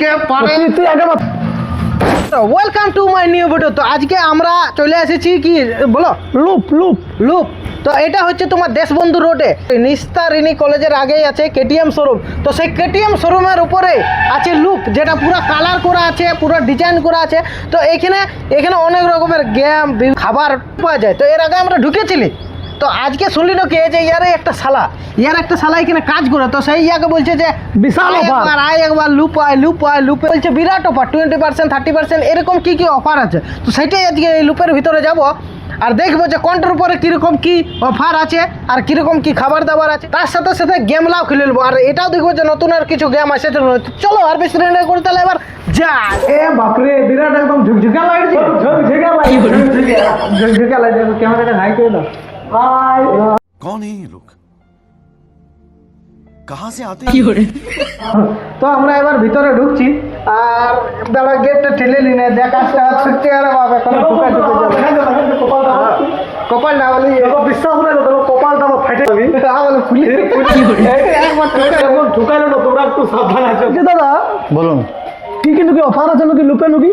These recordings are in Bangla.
কে পারে। তুই তুই আগে welcome to my new video তো আজকে আমরা চলে এসেছি কি বলো? Loop loop. লুপ। তো এটা হচ্ছে তোমার দেশবন্ধু রোডে নিস্তারিণী কলেজের আগেই আছে কেটিএম শোরুম তো সেই কেটিএম শোরুমের উপরে আছে লুপ যেটা পুরো কালার করা আছে পুরো ডিজাইন করা আছে। তো এখানে এখানে অনেক রকমের গেম খাবার পাওয়া যায়। তো এর আগে আমরা ঢুকেছিলি। তো আজকে শুনলি না কে যে ইয়ারে একটা শালা? ইয়ার একটা শালা এখানে কাজ করে তো সেই ইয়াকে বলছে যে বিশাল। একবার আয় একবার লুপ আয় লুপ আয় লুপে বলছে বিরাট offer twenty percent thirty percent এরকম কী কী অফার আছে? তো সেটাই আজকে এই লুপের ভিতরে যাব আর দেখব যে কোনটার উপরে কীরকম কি অফার আছে আর কীরকম কি খাবার দাবার আছে। তার সাথে সাথে গেমলাও খেলে নেব। আর এটাও দেখব যে নতুন আর কিছু গেম আছে তো চলো আর বেশি রেন্ডার করে তাহলে এবার যা। এ বাপরে বিরাট একদম ঝুকঝুকা লাইট ঝুকঝুকা লাইট ঝুকঝুকা লাইট ক্যামেরাটা হাই করে দাও। कौन है ये लोग कहां से आते हैं তো আমরা এবার ভিতরে ঢুকছি আর দাঁড়া গেটটা ঠেলে নিনে দেখ আসতে হাত ছুটছে আরে বাবা এখন ঢুকা ঢুকে যাবে কপাল না বলি বিশ্বাস নাই তো তোমার কপালটা আমার ফাটে যাবি হ্যাঁ বলে ফুলি একবার এমন ঢুকাইলো না তোমরা একটু সাবধান আছো দাদা বলুন কি কিন্তু কি অফার আছে নাকি লুপে নাকি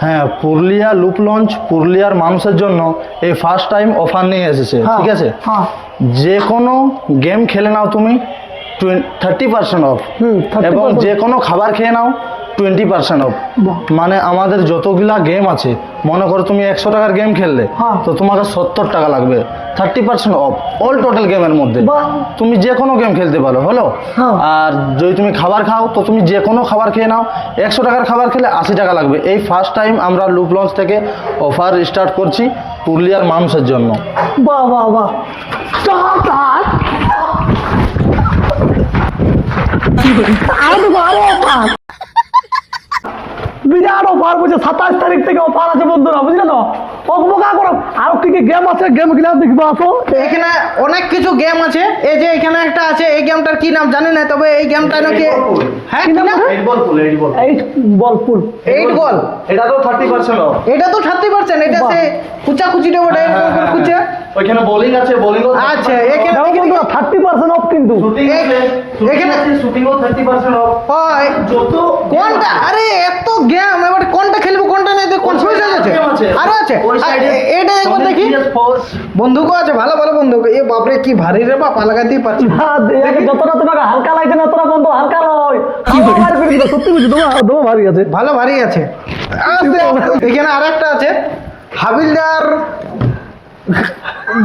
হ্যাঁ পুরুলিয়া লুপ লঞ্চ পুরুলিয়ার মানুষের জন্য এই ফার্স্ট টাইম অফার নিয়ে এসেছে ঠিক আছে? হ্যাঁ। যে কোনো গেম খেলে নাও তুমি থার্টি পার্সেন্ট অফ হুম, এবং যে কোনো খাবার খেয়ে নাও টোয়েন্টি পার্সেন্ট অফ। মানে আমাদের যতগুলা গেম আছে মনে করো তুমি একশো টাকার গেম খেললে হ্যাঁ। তো তোমাকে সত্তর টাকা লাগবে thirty percent off all total গেমের মধ্যে। তুমি যে কোনো গেম খেলতে পারো হলো? হ্যাঁ। আর যদি তুমি খাবার খাও তো তুমি যে কোনো খাবার খেয়ে নাও। একশো টাকার খাবার খেলে আশি টাকা লাগবে। এই ফার্স্ট টাইম আমরা লুপ লঞ্চ থেকে অফার স্টার্ট করছি পুরুলিয়ার মানুষের জন্য। বাহ বাহ বাহ। অফার বলছে সাতাশ তারিখ থেকে অফার আছে বন্ধুরা বুঝলে তো? অকমকা করো। আর কি কি গেম আছে? গেম কিনা দেখব আসো। এখানে অনেক কিছু গেম আছে। এই যে এখানে একটা আছে এই গেমটার কি নাম জানি না তবে এই গেমটা নাকি হ্যাঁ কি নাম এইট বল? ফুল এইট বল এটা তো থার্টি পার্সেন্ট অফ এটা তো থার্টি পার্সেন্ট এটা সে কুচা কুচিটা ওটা কুচে ওইখানে বোলিং আছে বোলিং আচ্ছা এখানে থার্টি পার্সেন্ট অফ কিন্তু। এখানে শুটিংও থার্টি পার্সেন্ট অফ হয়। যত কোনটা? আরে এত গেম এবার কোনটা খেলব কোনটা নেই কনফিউজ হয়ে যাচ্ছে আরও আছে। এটা একবার দেখি। আছে ভালো ভালো বন্দুক এ বাপরে কি ভারী রে বাপ লাগাতেই পারছি। না। হ্যাঁ, যতটা তোমাকে হালকা লাগছে না ততটা বন্ধু হালকা নয়। করে দিল, সত্যি বলছি তোমার তোমার ভারী আছে। ভালো ভারী আছে। এখানে আর একটা আছে। হাবিলদার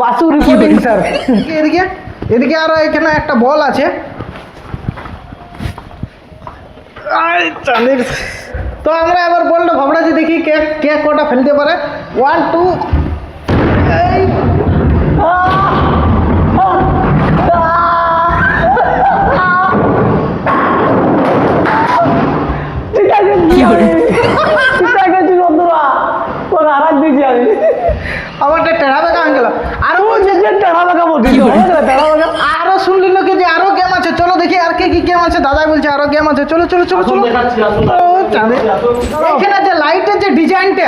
বাসু রিপোর্টিং স্যার? এদিকে এদিকে আরও এখানে একটা বল আছে। তো আমরা এবার বলটা যে দেখি কে কে কটা ফেলতে পারে। ওয়ান টু আমারটা টেড়া বেঁকা হয়ে গেল আরও বলছে যে লাগা আরও শুনলি যে আরও গেম আছে? চলো দেখি আর কি কি গেম আছে। দাদাই বলছে আরও গেম আছে। চলো চলো চলো চলো। এখানে যে লাইটের যে ডিজাইনটা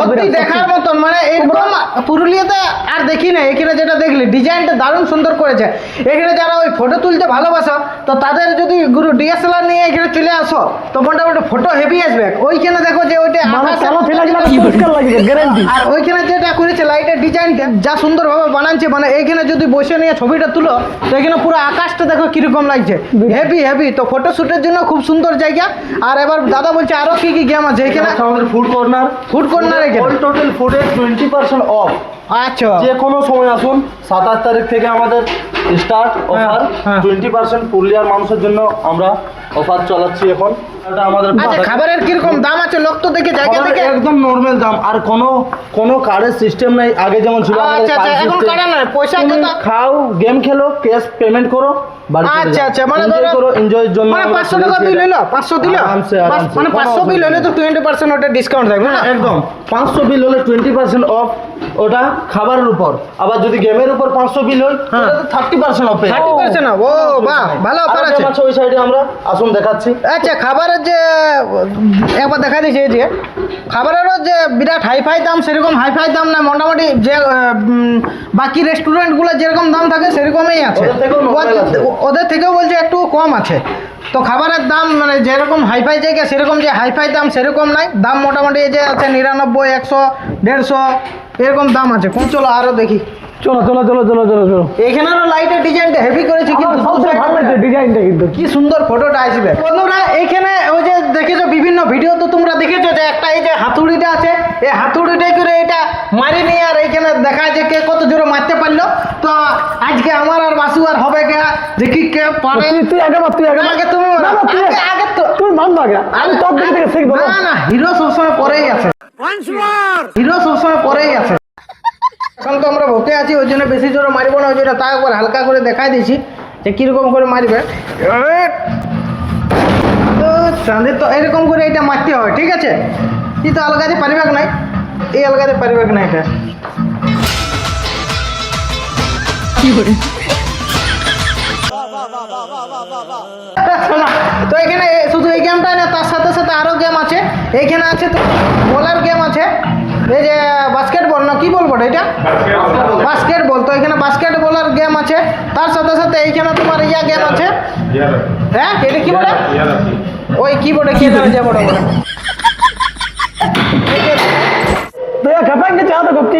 সত্যি দেখার মতন মানে এরকম পুরুলিয়াতে আর দেখি না এখানে যেটা দেখলি ডিজাইনটা দারুণ সুন্দর করেছে। এখানে যারা ওই ফটো তুলতে ভালোবাসো তো তাদের যদি গুরু ডিএসএলআর নিয়ে এখানে চলে আসো তো মোটামুটি ফটো হেভি আসবে। ওইখানে দেখো যে ওইটা মানে আকাশে- কালো ছেলে গেলে পরিষ্কার লাগবে গ্যারান্টি আর ওইখানে যেটা করেছে যা সুন্দরভাবে বানাচ্ছে মানে এইখানে যদি বসে নিয়ে ছবিটা তুলো তো এখানে পুরো আকাশটা দেখো কীরকম লাগছে। হেভি হেভি তো ফটোশ্যুটের জন্য খুব সুন্দর জায়গা। আর এবার দাদা বলছে আরও কি কি গেম আছে? এখানে আমাদের ফুড কর্নার ফুড কর্নার এখানে। টোটাল ফুডে টোয়েন্টি পার্সেন্ট অফ আচ্ছা। যে কোনো সময় আসুন সাতাশ তারিখ থেকে আমাদের স্টার্ট অফার। টোয়েন্টি পার্সেন্ট পুরুলিয়ার মানুষের জন্য আমরা অফার চালাচ্ছি এখন। এটা আমাদের আচ্ছা খাবারের কীরকম দাম আছে? লোক তো দেখে জায়গা দেখে। থেকে একদম নর্মাল দাম। আর কোনো কোনো কার্ডের সিস্টেম নাই। আগে যেমন ছিল আমাদের আচ্ছা আচ্ছা এখন পয়সা খাও গেম খেলো ক্যাশ পেমেন্ট করো। আচ্ছা আচ্ছা মানে ধরো করো এনজয়ের জন্য মানে আমরা পাঁচশো খুলেছি টাকা বিল এটা। হলো পাঁচশো দিল? আরামসে পাঁচ- মানে কোনো পাঁচশো বিল হলে তো টোয়েন্টি পার্সেন্ট ওটা ডিসকাউন্ট থাকবে না? একদম। পাঁচশো বিল হলে টোয়েন্টি পার্সেন্ট অফ ওটা খাবারের উপর। আবার যদি গেমের উপর পাঁচশো বিল হয় হ্যাঁ। অফ পার্সেন্ট ও বাহ ভালো অফার আছে। ওই সাইডে আমরা আসুন দেখাচ্ছি। আচ্ছা খাবারের যে একবার দেখা দিয়েছে যে। খাবারেরও যে বিরাট হাইফাই দাম সেরকম হাইফাই দাম না মোটামুটি যে বাকি রেস্টুরেন্টগুলো যেরকম দাম থাকে সেরকমই আছে। ওদের থেকেও বলছে একটু কম আছে। তো খাবারের দাম মানে যেরকম হাইফাই জায়গা সেরকম যে হাইফাই দাম সেরকম নাই। দাম মোটামুটি এই যে আছে নিরানব্বই একশো দেড়শো এরকম দাম আছে। কোন চলো আরও দেখি। চলো চলো চলো চলো চলো চলো। এখানেরও লাইটের ডিজাইনটা হেভি করেছি কিন্তু ডিজাইনটা কিন্তু। কি সুন্দর ফটোটা আসবে। বন্ধুরা এইখানে ওই যে দেখেছ বিভিন্ন ভিডিও তো তোমরা দেখেছ যে একটা এই যে হাতুড়িটা আছে। এই হাতুড়িটাই করে এটা মারি নিয়ে আর এইখানে দেখা যায় কে কত জোরে মারতে পারল। তো আজকে আমার আর আর হবে কে? দেখি কে পারে। তুই তুই আগে মার তুই আগে। আগে তুমি না, না, তুই আগে- তো তুই মান না আমি তোর দিকে থেকে শিখব না না হিরো সবসময় পরেই আছে। হিরো সবসময় পরেই আছে। এখন তো আমরা ভোকে আছি ওই জন্য বেশি জোরে মারিব না ওই জন্য তা একবার হালকা করে দেখাই দিয়েছি যে কীরকম করে মারবে! তো চাঁদের তো এরকম করে এটা মারতে হয় ঠিক আছে? এই তো আলগাতে পারিবে নাই? এই আলগাতে পারিবে না এটা? শোনা, তো এখানে শুধু এই গেমটাই না তার সাথে সাথে আরও গেম আছে। এইখানে আছে তো বলার গেম আছে। এই যে বাস্কেটবল না কি বলব এটা? বাস্কেটবল তো এখানে বাস্কেটবলের গেম আছে। তার সাথে সাথে এইখানে তোমার ইয়া গেম আছে। হ্যাঁ এটা কি বলে? ওই কি বলে কি বলে যে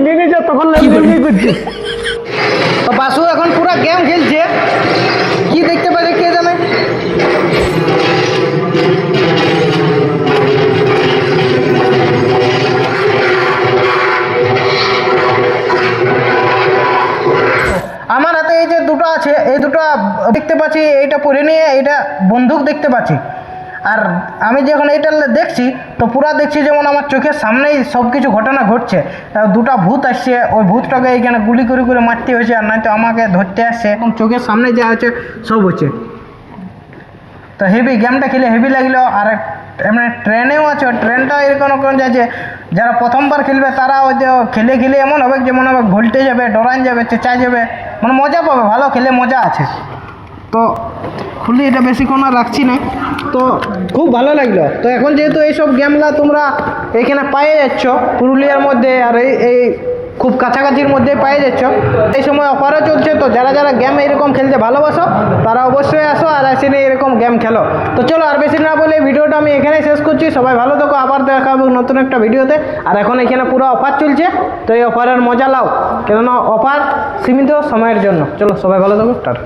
নিয়ে নিয়ে তখন তো বাসু এখন পুরা গেম খেলছে। দেখতে পাচ্ছি, এইটা পরে নিয়ে এইটা বন্দুক দেখতে পাচ্ছি। আর আমি যখন এটা দেখছি, তো পুরা দেখছি যেমন আমার চোখের সামনেই সব কিছু ঘটনা ঘটছে। দুটো ভূত আসছে, ওই ভূতটাকে এইখানে গুলি করে করে মারতে হয়েছে, আর নয়তো আমাকে ধরতে আসছে। এবং চোখের সামনে যা হচ্ছে সব হচ্ছে। তো হেভি গেমটা খেলে হেভি লাগল, আর এমনি ট্রেনেও আছে ট্রেনটা এরকম রকম যাচ্ছে যারা প্রথমবার খেলবে তারা হয়তো খেলে খেলে এমন হবে যে মনে হবে ভোল্টে যাবে ডরান যাবে চেঁচা যাবে। মানে মজা পাবে, ভালো খেলে মজা আছে। তো খুলি এটা বেশিক্ষণ আর রাখছি না। তো খুব ভালো লাগল। তো এখন যেহেতু এইসব গেমলা তোমরা এখানে পায়ে যাচ্ছ, পুরুলিয়ার মধ্যে আর এই এই খুব কাছাকাছির মধ্যে পায়ে যাচ্ছ, এই সময় অফারও চলছে। তো যারা যারা গেম এরকম খেলতে ভালোবাসো, তারা অবশ্যই আসো আর নিয়ে এরকম গেম খেলো। তো চলো আর বেশি না বলে ভিডিওটা আমি এখানেই শেষ করছি। সবাই ভালো থাকো, আবার দেখা হবে নতুন একটা ভিডিওতে। আর এখন এখানে পুরো অফার চলছে। তো এই অফারের মজা লাও। কেননা অফার সীমিত সময়ের জন্য। চলো সবাই ভালো থাকো, টাটা।